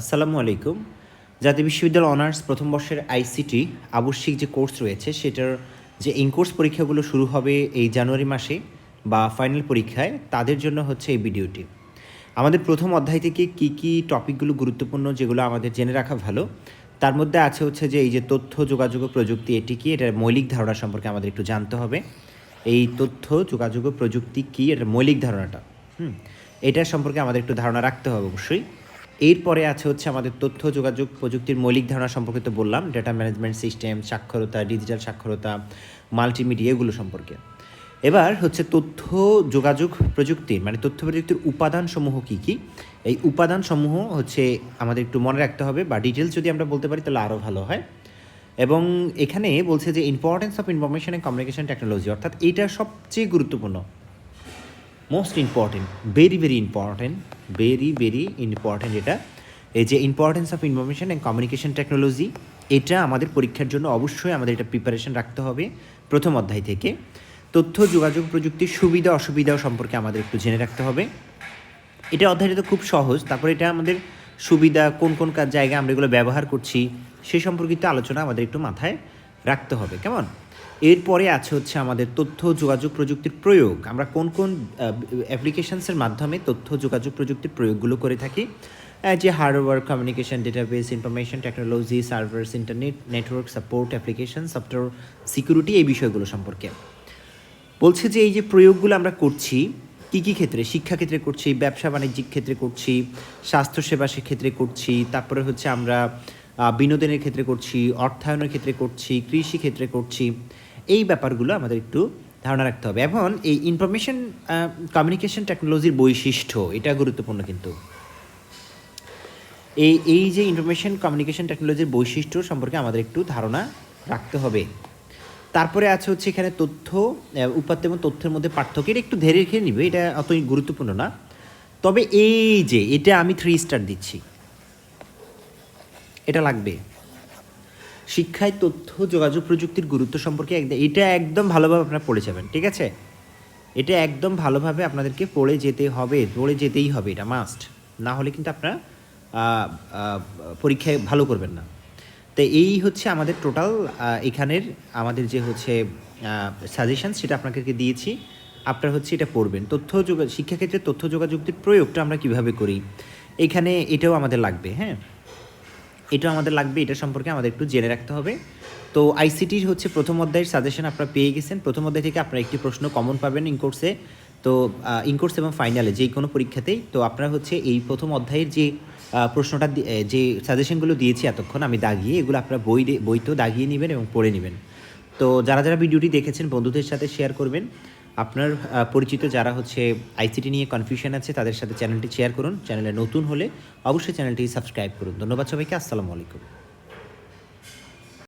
আসসালামু আলাইকুম। জাতীয় বিশ্ববিদ্যালয় অনার্স প্রথম বর্ষের আইসিটি আবশ্যিক যে কোর্স রয়েছে, সেটার যে ইনকোর্স পরীক্ষাগুলো শুরু হবে এই জানুয়ারি মাসে বা ফাইনাল পরীক্ষায়, তাদের জন্য হচ্ছে এই ভিডিওটি। আমাদের প্রথম অধ্যায় থেকে কী কী টপিকগুলো গুরুত্বপূর্ণ যেগুলো আমাদের জেনে রাখা ভালো, তার মধ্যে আছে হচ্ছে যে এই যে তথ্য, যোগাযোগ প্রযুক্তি, এটি কি, এটার মৌলিক ধারণা সম্পর্কে আমাদের একটু জানতে হবে। এই তথ্য, যোগাযোগ প্রযুক্তি কী, এটার মৌলিক ধারণাটা, হুম, এটা সম্পর্কে আমাদের একটু ধারণা রাখতে হবে অবশ্যই। এরপরে আছে হচ্ছে আমাদের তথ্য, যোগাযোগ প্রযুক্তির মৌলিক ধারণা সম্পর্কে তো বললাম ডেটা ম্যানেজমেন্ট সিস্টেম সাক্ষরতা ডিজিটাল সাক্ষরতা মাল্টিমিডিয়া এগুলো সম্পর্কে। এবার হচ্ছে তথ্য, যোগাযোগ প্রযুক্তির মানে তথ্য প্রযুক্তির উপাদানসমূহ কী কী? এই উপাদানসমূহ হচ্ছে আমাদের একটু মনে রাখতে হবে বা ডিটেলস যদি আমরা বলতে পারি তাহলে আরও ভালো হয়। এবং এখানে বলছে যে importance of information and communication technology অর্থাৎ এইটা সবচেয়ে গুরুত্বপূর্ণ। Most important very very important very very important এটা। এই যে importance of information and communication technology এটা আমাদের পরীক্ষার জন্য অবশ্যই আমাদের এটা প্রিপারেশন রাখতে হবে প্রথম অধ্যায় থেকে। তথ্য, যোগাযোগ প্রযুক্তির সুবিধা অসুবিধা সম্পর্কে আমাদের একটু জেনে রাখতে হবে। এটা অধ্যায়টা তো খুব সহজ। তারপরে এটা আমাদের সুবিধা, কোন কোন কাজ জায়গায় আমরা এগুলো ব্যবহার করছি, সে সম্পর্কিত আলোচনা আমাদের একটু মাথায় রাখতে হবে, কেমন? এরপরে আছে হচ্ছে আমাদের তথ্য যোগাযোগ প্রযুক্তির প্রয়োগ। আমরা কোন কোন অ্যাপ্লিকেশানসের মাধ্যমে তথ্য যোগাযোগ প্রযুক্তির প্রয়োগগুলো করে থাকি? যে hardware communication database information technology servers internet network support application software security এই বিষয়গুলো সম্পর্কে। বলছে যে এই যে প্রয়োগগুলো আমরা করছি, কী কী ক্ষেত্রে? শিক্ষাক্ষেত্রে করছি ব্যবসা বাণিজ্যিক ক্ষেত্রে করছি, স্বাস্থ্যসেবা সেক্ষেত্রে করছি, তারপরে হচ্ছে আমরা বিনোদনের ক্ষেত্রে করছি, অর্থায়নের ক্ষেত্রে করছি, কৃষি ক্ষেত্রে করছি, এই ব্যাপারগুলো আমাদের একটু ধারণা রাখতে হবে। এখন এই ইনফরমেশন কমিউনিকেশন টেকনোলজির বৈশিষ্ট্য, এটা গুরুত্বপূর্ণ কিন্তু। এই এই যে ইনফরমেশন কমিউনিকেশন টেকনোলজির বৈশিষ্ট্য সম্পর্কে আমাদের একটু ধারণা রাখতে হবে। তারপরে আছে হচ্ছে এখানে তথ্য উপাত্ত এবং তথ্যের মধ্যে পার্থক্য। এটা একটু ধীরে রেখে নিবে, এটা অতই গুরুত্বপূর্ণ না। তবে এই যে, এটা আমি থ্রি স্টার দিচ্ছি। এটা লাগবে। শিক্ষায় তথ্য, যোগাযোগ প্রযুক্তির গুরুত্ব সম্পর্কে একদম এটা একদম ভালোভাবে আপনারা পড়ে যাবেন, ঠিক আছে? এটা একদম ভালোভাবে আপনাদেরকে পড়ে যেতে হবে, পড়ে যেতেই হবে, এটা মাস্ট না হলে কিন্তু আপনারা পরীক্ষায় ভালো করবেন না। তো এই হচ্ছে আমাদের টোটাল এখানের আমাদের যে হচ্ছে সাজেশন সেটা আপনাদেরকে দিয়েছি। আপনারা হচ্ছে এটা পড়বেন। তথ্য যোগা শিক্ষাক্ষেত্রে তথ্য যোগাযোগের প্রয়োগটা আমরা কীভাবে করি? এখানে এটাও আমাদের লাগবে হ্যাঁ? এটা আমাদের লাগবে, এটা সম্পর্কে আমাদের একটু জেনে রাখতে হবে। তো আইসিটির হচ্ছে প্রথম অধ্যায়ের সাজেশন আপনারা পেয়ে গেছেন। প্রথম অধ্যায় থেকে আপনারা একটি প্রশ্ন কমন পাবেন ইনকোর্সে তো ইনকোর্স এবং ফাইনালে যে কোনো পরীক্ষাতেই। তো আপনারা হচ্ছে এই প্রথম অধ্যায়ের যে প্রশ্নটা যে সাজেশনগুলো দিয়েছি এতক্ষণ আমি দাগিয়ে, এগুলো আপনারা বই বইতেও দাগিয়ে নেবেন এবং পড়ে নেবেন। তো যারা যারা ভিডিওটি দেখেছেন, বন্ধুদের সাথে শেয়ার করবেন। আপনার পরিচিত যারা হচ্ছে আইসিটি নিয়ে কনফিউশন আছে, তাদের সাথে চ্যানেলটি শেয়ার করুন। চ্যানেলে নতুন হলে অবশ্যই চ্যানেলটি সাবস্ক্রাইব করুন। ধন্যবাদ সবাইকে, আসসালামু আলাইকুম।